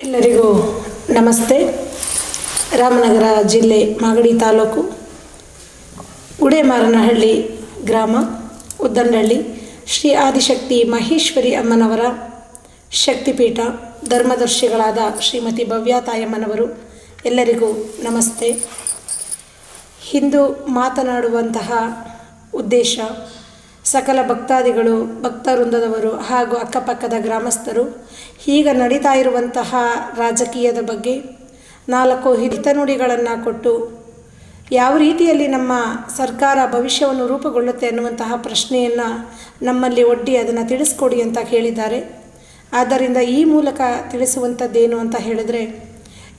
ಎಲ್ಲರಿಗೂ ನಮಸ್ತೆ. ರಾಮನಗರ ಜಿಲ್ಲೆ ಮಾಗಡಿ ತಾಲೂಕು ಗುಡೇಮಾರನಹಳ್ಳಿ ಗ್ರಾಮ, ಉದ್ದನಹಳ್ಳಿ, ಶ್ರೀ ಆದಿಶಕ್ತಿ ಮಹೇಶ್ವರಿ ಅಮ್ಮನವರ ಶಕ್ತಿಪೀಠ, ಧರ್ಮದರ್ಶಿಗಳಾದ ಶ್ರೀಮತಿ ಭವ್ಯ ತಾಯಮ್ಮನವರು ಎಲ್ಲರಿಗೂ ನಮಸ್ತೆ. ಹಿಂದೂ ಮಾತನಾಡುವಂತಹ ಉದ್ದೇಶ ಸಕಲ ಭಕ್ತಾದಿಗಳು, ಭಕ್ತವೃಂದದವರು ಹಾಗೂ ಅಕ್ಕಪಕ್ಕದ ಗ್ರಾಮಸ್ಥರು ಈಗ ನಡೀತಾ ಇರುವಂತಹ ರಾಜಕೀಯದ ಬಗ್ಗೆ ನಾಲ್ಕು ಹಿತನುಡಿಗಳನ್ನು ಕೊಟ್ಟು, ಯಾವ ರೀತಿಯಲ್ಲಿ ನಮ್ಮ ಸರ್ಕಾರ ಭವಿಷ್ಯವನ್ನು ರೂಪುಗೊಳ್ಳುತ್ತೆ ಅನ್ನುವಂತಹ ಪ್ರಶ್ನೆಯನ್ನು ನಮ್ಮಲ್ಲಿ ಒಡ್ಡಿ ಅದನ್ನು ತಿಳಿಸ್ಕೊಡಿ ಅಂತ ಹೇಳಿದ್ದಾರೆ. ಆದ್ದರಿಂದ ಈ ಮೂಲಕ ತಿಳಿಸುವಂಥದ್ದೇನು ಅಂತ ಹೇಳಿದರೆ,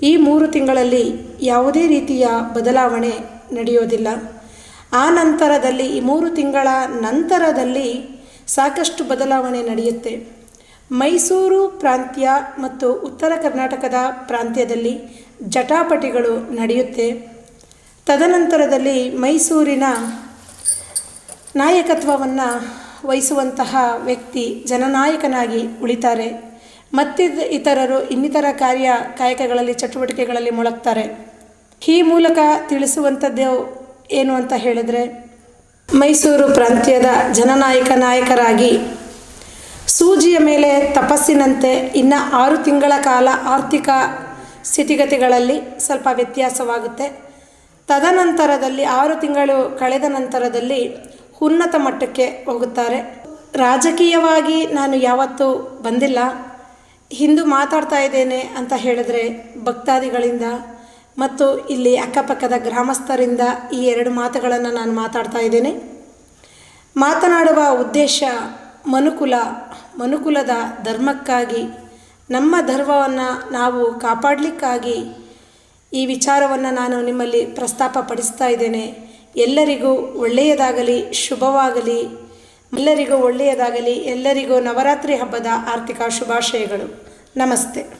ಈ ಮೂರು ತಿಂಗಳಲ್ಲಿ ಯಾವುದೇ ರೀತಿಯ ಬದಲಾವಣೆ ನಡೆಯೋದಿಲ್ಲ. ಆ ನಂತರದಲ್ಲಿ ಈ ಮೂರು ತಿಂಗಳ ನಂತರದಲ್ಲಿ ಸಾಕಷ್ಟು ಬದಲಾವಣೆ ನಡೆಯುತ್ತೆ. ಮೈಸೂರು ಪ್ರಾಂತ್ಯ ಮತ್ತು ಉತ್ತರ ಕರ್ನಾಟಕದ ಪ್ರಾಂತ್ಯದಲ್ಲಿ ಜಟಾಪಟಿಗಳು ನಡೆಯುತ್ತೆ. ತದನಂತರದಲ್ಲಿ ಮೈಸೂರಿನ ನಾಯಕತ್ವವನ್ನು ವಹಿಸುವಂತಹ ವ್ಯಕ್ತಿ ಜನನಾಯಕನಾಗಿ ಉಳಿತಾರೆ. ಮತ್ತಿದ ಇತರರು ಇನ್ನಿತರ ಕಾರ್ಯ ಕಾಯಕಗಳಲ್ಲಿ ಚಟುವಟಿಕೆಗಳಲ್ಲಿ ಮೊಳಗ್ತಾರೆ. ಈ ಮೂಲಕ ತಿಳಿಸುವಂಥದ್ದು ಏನು ಅಂತ ಹೇಳಿದರೆ, ಮೈಸೂರು ಪ್ರಾಂತ್ಯದ ಜನನಾಯಕ ನಾಯಕರಾಗಿ ಸೂಜಿಯ ಮೇಲೆ ತಪಸ್ಸಿನಂತೆ ಇನ್ನು ಆರು ತಿಂಗಳ ಕಾಲ ಆರ್ಥಿಕ ಸ್ಥಿತಿಗತಿಗಳಲ್ಲಿ ಸ್ವಲ್ಪ ವ್ಯತ್ಯಾಸವಾಗುತ್ತೆ. ತದನಂತರದಲ್ಲಿ, ಆರು ತಿಂಗಳು ಕಳೆದ ನಂತರದಲ್ಲಿ ಉನ್ನತ ಮಟ್ಟಕ್ಕೆ ಹೋಗುತ್ತಾರೆ. ರಾಜಕೀಯವಾಗಿ ನಾನು ಯಾವತ್ತೂ ಬಂದಿಲ್ಲ. ಹಿಂದೂ ಮಾತಾಡ್ತಾ ಇದ್ದೇನೆ ಅಂತ ಹೇಳಿದ್ರೆ ಭಕ್ತಾದಿಗಳಿಂದ ಮತ್ತು ಇಲ್ಲಿ ಅಕ್ಕಪಕ್ಕದ ಗ್ರಾಮಸ್ಥರಿಂದ ಈ ಎರಡು ಮಾತುಗಳನ್ನು ನಾನು ಮಾತಾಡ್ತಾ ಇದ್ದೇನೆ. ಮಾತನಾಡುವ ಉದ್ದೇಶ ಮನುಕುಲ, ಮನುಕುಲದ ಧರ್ಮಕ್ಕಾಗಿ, ನಮ್ಮ ಧರ್ಮವನ್ನು ನಾವು ಕಾಪಾಡಲಿಕ್ಕಾಗಿ ಈ ವಿಚಾರವನ್ನು ನಾನು ನಿಮ್ಮಲ್ಲಿ ಪ್ರಸ್ತಾಪ ಪಡಿಸ್ತಾ ಇದ್ದೇನೆ. ಎಲ್ಲರಿಗೂ ಒಳ್ಳೆಯದಾಗಲಿ, ಶುಭವಾಗಲಿ, ಎಲ್ಲರಿಗೂ ಒಳ್ಳೆಯದಾಗಲಿ, ಎಲ್ಲರಿಗೂ ನವರಾತ್ರಿ ಹಬ್ಬದ ಆರ್ಥಿಕ ಶುಭಾಶಯಗಳು. ನಮಸ್ತೆ.